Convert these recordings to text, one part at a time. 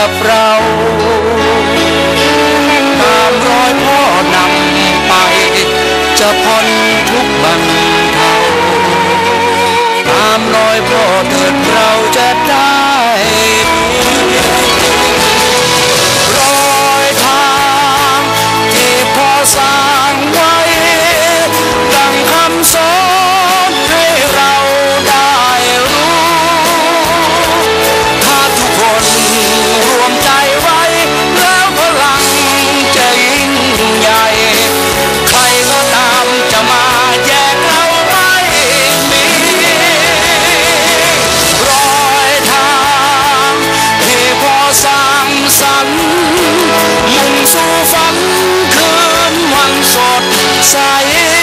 ับเราตามรอยพ่อนำไป จะพ้นทุกบันเทาตามรอยพ่อเถิดเราจะได้ sighing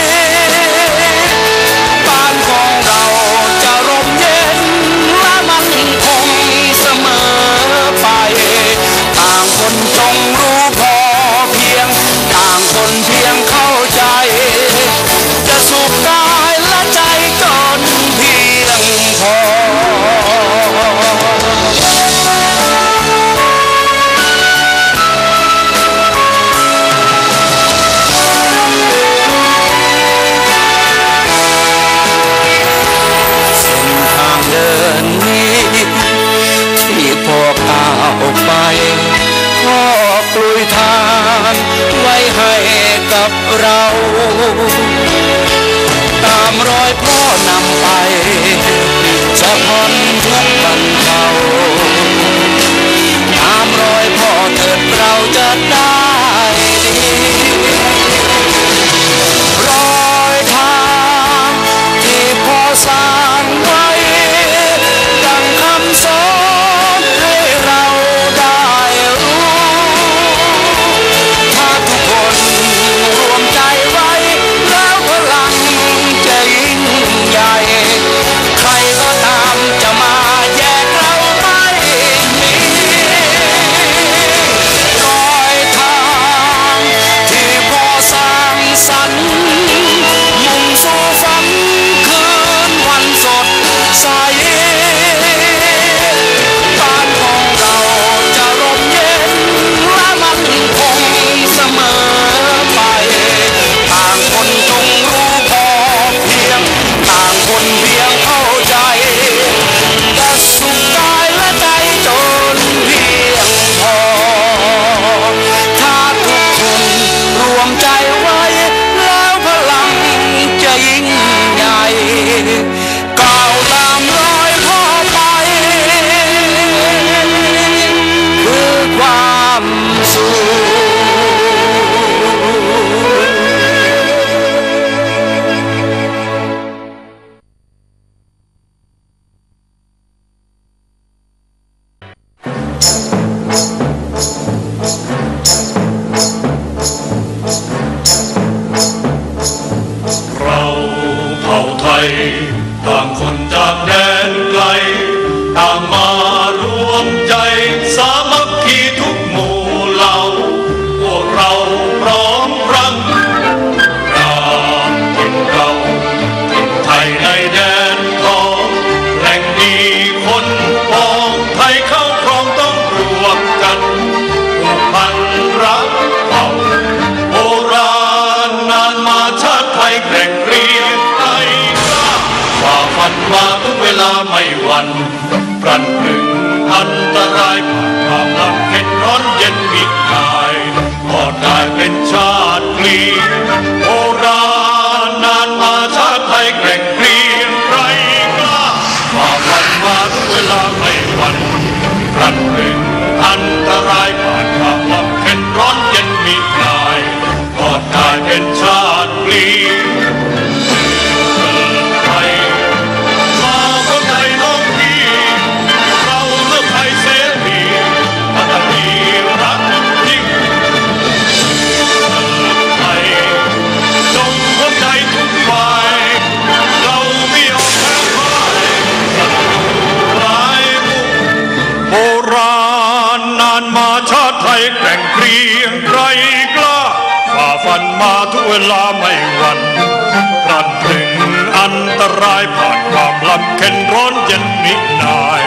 ันปรันหนึ่งอันตรายผ่านความลำเค็นร้อนเย็นมิดกายพอได้เป็นชาติกลี มาทุกเวลาไม่วันรันถึงอันตรายผ่านความลำเค็นร้อนเย็นมินาย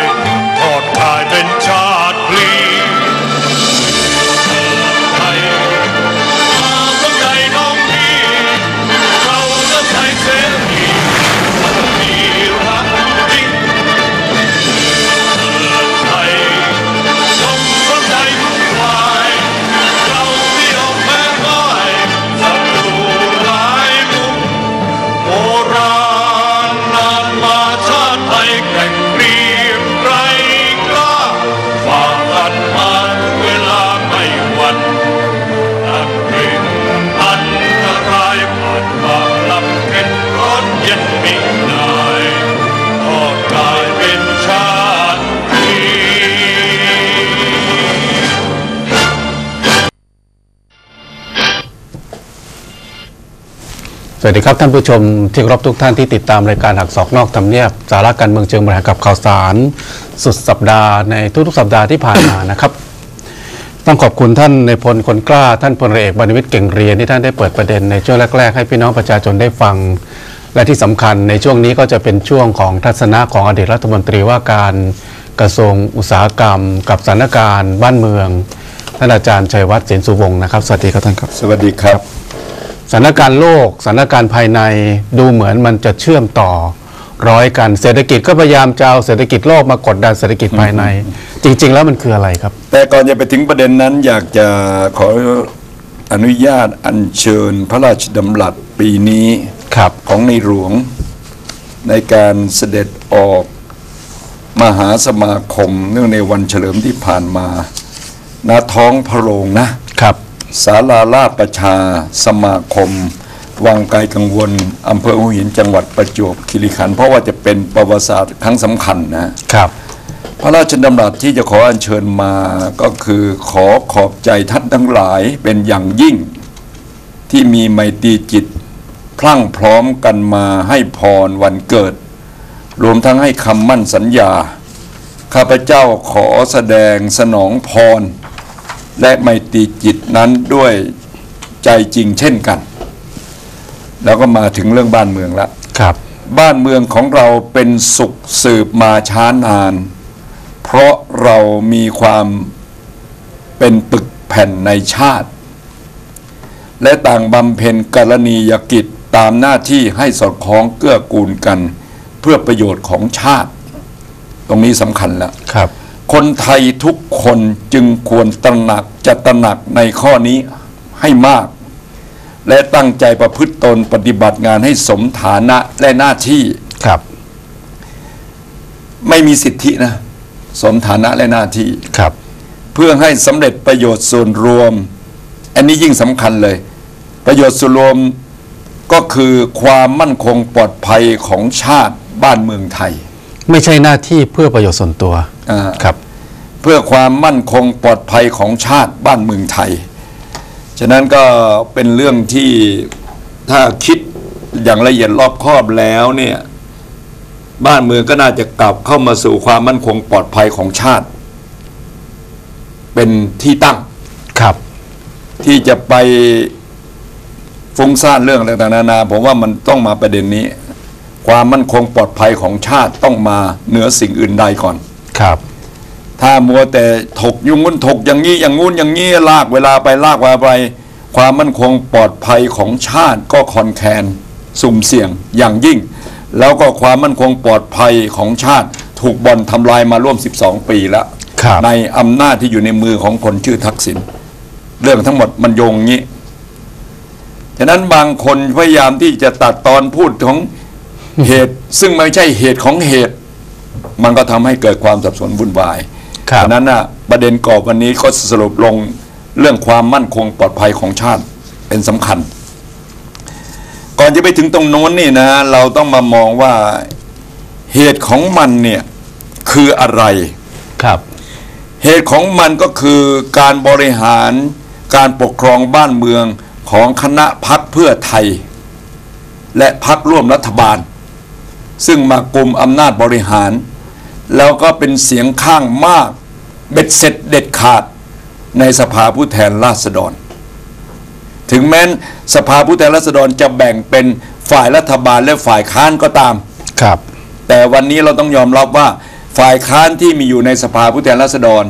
วัสดีครับท่านผู้ชมที่เคารพทุกท่านที่ติดตามรายการหักศอกนอกทำเนียบสาระการเมืองเชิงบริหารกับข่าวสาร สุดสัปดาห์ในทุกๆ สัปดาห์ที่ผ่านมานะครับ ต้องขอบคุณท่านในพลคนกล้าท่านพลเรือกบรรวิทย์เก่งเรียนที่ท่านได้เปิดประเด็นในช่วงแรก ๆ ให้พี่น้องประชาชนได้ฟัง และที่สำคัญในช่วงนี้ก็จะเป็นช่วงของทัศนะของอดีตรัฐมนตรีว่าการกระทรวงอุตสาหกรรม กับสถานการณ์ บ้านเมืองท่านอาจารย์ชัยวัฒน์เสนสุวงศ์นะครับสวัสดีครับท่านครับ สวัสดีครับ สถานการณ์โลกสถานการณ์ภายในดูเหมือนมันจะเชื่อมต่อร้อยกันเศรษฐกิจก็พยายามจะเอาเศรษฐกิจโลกมากดดันเศรษฐกิจภายใน จริง ๆ แล้วมันคืออะไรครับ แต่ก่อนจะไปถึงประเด็นนั้นอยากจะขออนุญาตอัญเชิญพระราชดำรัสปีนี้ครับของในหลวง ในการเสด็จออกมหาสมาคม เนื่องในวันเฉลิมที่ผ่านมาณท้องพระโรงนะครับ ศาลาลาดประชา สมาคม วังไกลกังวลอำเภอหัวหินจังหวัดประจวบคีรีขันธ์เพราะว่าจะเป็นประวัติศาสตร์ครั้งสำคัญนะครับ พระราชดำรัสที่จะขออัญเชิญมาก็คือขอขอบใจท่านทั้งหลายเป็นอย่างยิ่ง ที่มีไมตรีจิต พลั่งพร้อมกันมาให้พรวันเกิด รวมทั้งให้คำมั่นสัญญา ข้าพเจ้าขอแสดงสนองพร และไมตรีจิตนั้นด้วยใจจริงเช่นกัน แล้วก็มาถึงเรื่องบ้านเมืองละครับ บ้านเมืองของเราเป็นสุขสืบมาช้านาน เพราะเรามีความเป็นปึกแผ่นในชาติ และต่างบำเพ็ญกรณียกิจตามหน้าที่ให้สอดคล้องเกื้อกูลกัน เพื่อประโยชน์ของชาติ ตรงนี้สำคัญแล้วครับ คนไทยทุกคนจึงควรตระหนักจะตระหนักในข้อนี้ให้มาก และตั้งใจประพฤติตนปฏิบัติงานให้สมฐานะและหน้าที่ครับ ไม่มีสิทธินะ สมฐานะและหน้าที่ครับ เพื่อให้สำเร็จประโยชน์ส่วนรวม อันนี้ยิ่งสำคัญเลย ประโยชน์ส่วนรวมก็คือความมั่นคงปลอดภัยของชาติบ้านเมืองไทย ไม่ใช่หน้าที่เพื่อประโยชน์ส่วนตัวอ่า ครับ เพื่อความมั่นคงปลอดภัยของชาติบ้านเมืองไทย ฉะนั้นก็เป็นเรื่องที่ถ้าคิดอย่างละเอียดรอบคอบแล้วเนี่ยบ้านเมืองก็น่าจะกลับเข้ามาสู่ความมั่นคงปลอดภัยของชาติ เป็นที่ตั้งครับ ที่จะไปฟุ้งซ่านเรื่องต่างๆนานาผมว่ามันต้องมาประเด็นนี้ ความมั่นคงปลอดภัยของชาติต้องมาเหนือสิ่งอื่นใดก่อน ครับ ถ้ามัวแต่ถกยุงงุ้นถกอย่างนี้อย่างงู้นอย่างนี้ลากเวลาไปลากเวลาไป ความมั่นคงปลอดภัยของชาติก็คอนแคลนสุ่มเสี่ยงอย่างยิ่ง แล้วก็ความมั่นคงปลอดภัยของชาติ ถูกบอลทำลายมาร่วม 12 ปีแล้วครับในอำนาจที่อยู่ในมือของคนชื่อทักษิณเรื่องทั้งหมดมันโยงงี้ ฉะนั้นบางคนพยายามที่จะตัดตอนพูดของ เหตุซึ่งไม่ใช่เหตุของเหตุ มันก็ทำให้เกิดความสับสนวุ่นวายครับฉะนั้นน่ะประเด็นกรอบวันนี้ก็สรุปลงเรื่องความมั่นคงปลอดภัยของชาติเป็นสำคัญ ก่อนจะไปถึงตรงโน้นนี่นะ เราต้องมามองว่าเหตุของมันเนี่ยคืออะไรครับ เหตุของมันก็คือการบริหารการปกครองบ้านเมืองของคณะพักเพื่อไทย และพักร่วมรัฐบาล ซึ่งมากลุ่มอำนาจบริหาร แล้วก็เป็นเสียงข้างมาก เบ็ดเสร็จเด็ดขาดในสภาผู้แทนราษฎร ถึงแม้นสภาผู้แทนราษฎรจะแบ่งเป็นฝ่ายรัฐบาลและฝ่ายค้านก็ตามครับ แต่วันนี้เราต้องยอมรับว่าฝ่ายค้านที่มีอยู่ในสภาผู้แทนราษฎร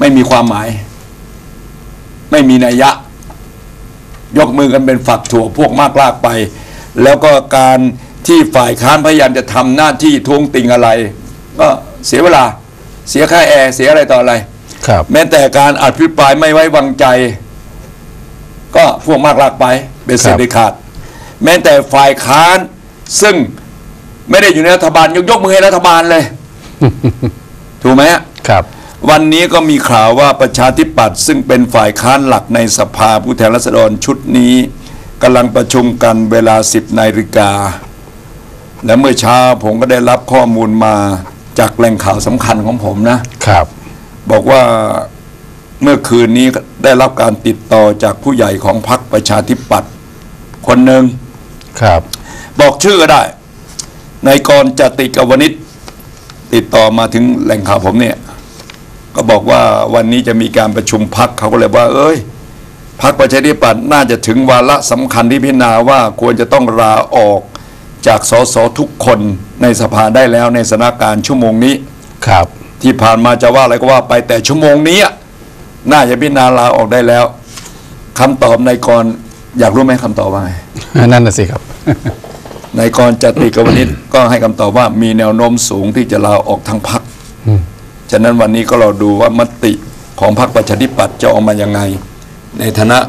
ไม่มีความหมาย ไม่มีนัยยะ ยกมือกันเป็นฝักถั่วพวกมากลากไป แล้วก็การ ที่ฝ่ายค้านพยายามจะทำหน้าที่ทวงติงอะไร ก็เสียเวลาเสียค่าแอร์เสียอะไรต่ออะไร ครับ แม้แต่การอภิปรายไม่ไว้วางใจ ก็พวกมากลากไป เป็นเสร็จครับเด็ดขาด แม้แต่ฝ่ายค้าน ซึ่งไม่ได้อยู่ในรัฐบาลยกยกมือให้รัฐบาลเลย ถูกไหมฮะครับ วันนี้ก็มีข่าวว่าประชาธิปัตย์ซึ่งเป็นฝ่ายค้านหลักในสภาผู้แทนราษฎรชุดนี้กำลังประชุมกันเวลา 10นาฬิกา และเมื่อเช้าผมก็ได้รับข้อมูลมาจากแหล่งข่าวสำคัญของผมนะ ครับ บอกว่าเมื่อคืนนี้ได้รับการติดต่อจากผู้ใหญ่ของพรรคประชาธิปัตย์คนหนึ่งครับ บอกชื่อก็ได้นายกรจติกวนิชติดต่อมาถึงแหล่งข่าวผมเนี่ย ก็บอกว่าวันนี้จะมีการประชุมพักเขาก็เลยว่า เอ้ยพักประชาธิปัตย์น่าจะถึงวาระสำคัญที่พิจารณาว่าควรจะต้องลาออก จากสสทุกคนในสภาได้แล้วในสถานการณ์ชั่วโมงนี้ครับ ที่ผ่านมาจะว่าอะไรก็ว่าไปแต่ชั่วโมงนี้อะน่าจะพิจารณาลาออกได้แล้วคำตอบนายกรอยากรู้ไหมคำตอบว่าไงนั่นน่ะสิครับนายกรจติกวนิชก็ให้คำตอบว่ามีแนวโน้มสูงที่จะลาออกทั้งพักฉะนั้นวันนี้ก็เราดูว่ามติของพรรคประชาธิปัตย์จะออกมายังไง ในฐานะอ่า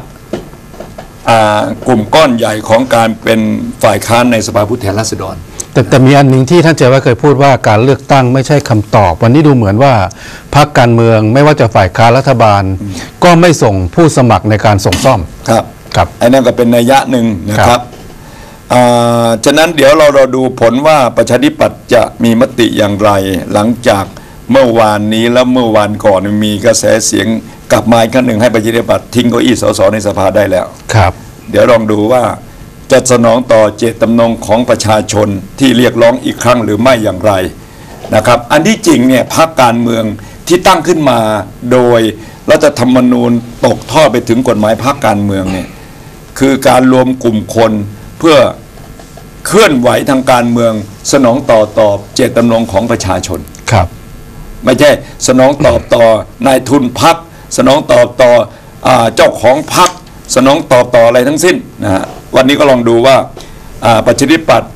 กลุ่มก้อนใหญ่ของการเป็นฝ่ายค้านในสภาผู้แทนราษฎร แต่แต่มีอันหนึ่งที่ท่านเจว่าเคยพูดว่าการเลือกตั้งไม่ใช่คำตอบ วันนี้ดูเหมือนว่าพรรคการเมืองไม่ว่าจะฝ่ายค้านรัฐบาล ก็ไม่ส่งผู้สมัครในการส่งซ่อมครับครับอันนั้นก็เป็นนัยยะหนึ่งนะคครัรับบอ่าฉะนั้นเดี๋ยวเราเราดูผลว่าประชาธิปัตย์จะมีมติอย่างไร หลังจากเมื่อวานนี้แล้วเมื่อวานก่อนมีกระแสเสียง กลับมาอีกครั้งหนึ่งให้ประชาธิปัตย์ทิ้งเก้าอี้สสในสภาได้แล้ว ครับ เดี๋ยวลองดูว่าจะสนองต่อเจตจำนงของประชาชนที่เรียกร้องอีกครั้งหรือไม่อย่างไรนะครับ อันที่จริงเนี่ยพรรคการเมืองที่ตั้งขึ้นมาโดยรัฐธรรมนูญตกทอดไปถึงกฎหมายพรรคการเมืองเนี่ยคือการรวมกลุ่มคนเพื่อเคลื่อนไหวทางการเมือง สนองต่อตอบเจตจำนงของประชาชน ครับ ไม่ใช่สนองตอบต่อนายทุนพัก สนองตอบต่ออเจ้าของพักสนองตอบต่ออะไรทั้งสิ้นนะฮะวันนี้ก็ลองดูว่าประชาธิปัตย์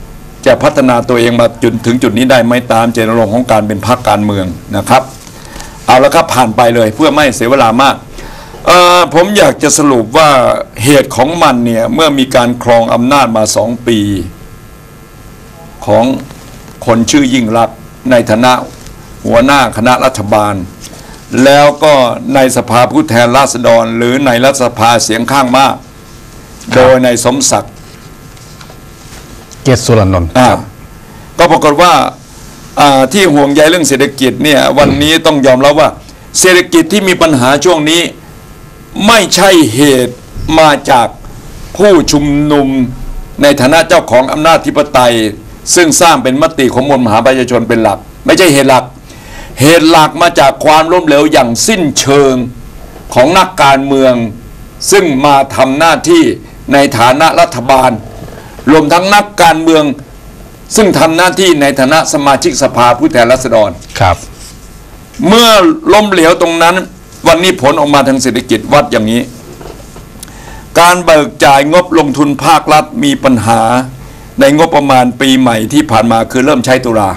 จะพัฒนาตัวเองมาจนถึงจุดนี้ได้ไหมตามเจตนารมณ์ของการเป็นพรรคการเมืองนะครับ เอาละครับผ่านไปเลยเพื่อไม่เสียเวลามากผมอยากจะสรุปว่าเหตุของมันเนี่ยเมื่อมีการครองอำนาจมาสองปี ของคนชื่อยิ่งรักในฐานะหัวหน้าคณะรัฐบาล แล้วก็ในสภาผู้แทนราษฎร หรือในรัฐสภาเสียงข้างมาก โดยในสมศักดิ์เกยรติสุรนนท์อ่าก็ปรากฏว่าอ่าที่ห่วงใยเรื่องเศรษฐกิจเนี่ยวันนี้ต้องยอมรับว่า เศรษฐกิจที่มีปัญหาช่วงนี้ไม่ใช่เหตุมาจากผู้ชุมนุมในฐานะเจ้าของอำนาจธิปไตย ซึ่งสร้างเป็นมติของมวลมหาประชาชนเป็นหลัก ไม่ใช่เหตุหลัก เหตุหลักมาจากความล้มเหลวอย่างสิ้นเชิงของนักการเมือง ซึ่งมาทำหน้าที่ในฐานะรัฐบาล รวมทั้งนักการเมือง ซึ่งทำหน้าที่ในฐานะสมาชิกสภาผู้แทนราษฎรครับ เมื่อล้มเหลวตรงนั้น วันนี้ผลออกมาทางเศรษฐกิจวัดอย่างนี้ การเบิกจ่ายงบลงทุนภาครัฐมีปัญหาในงบประมาณปีใหม่ที่ผ่านมาคือเริ่มใช้ตุลา